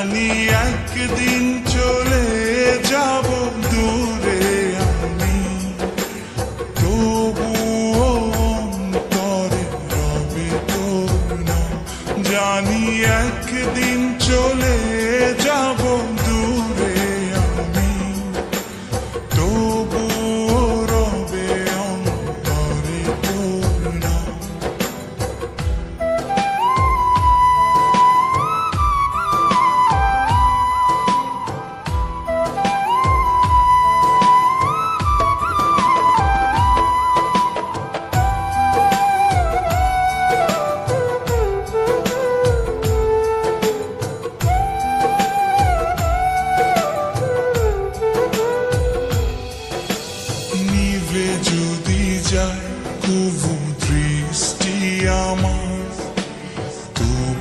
জানি একদিন চলে যাব দূরে আমি। তবুও অন্তরে রবে তোর জানি একদিন চলে যাব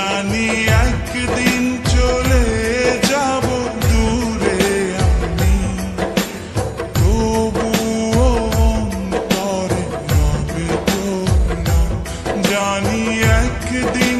জানি একদিন চলে যাব দূরে আমি। তবুও অন্তরে রবে তো না জানি একদিন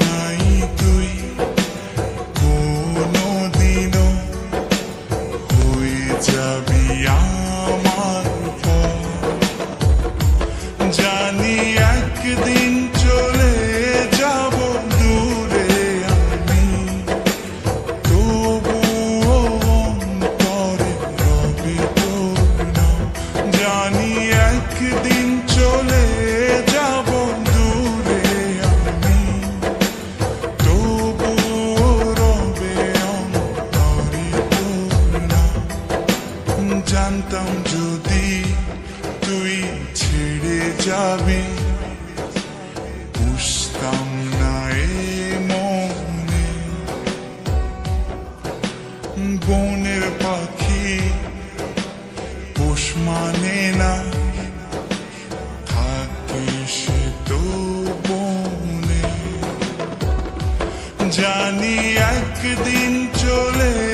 নাই তুই কোনো দিনও আমার জানি একদিন জানি একদিন চলে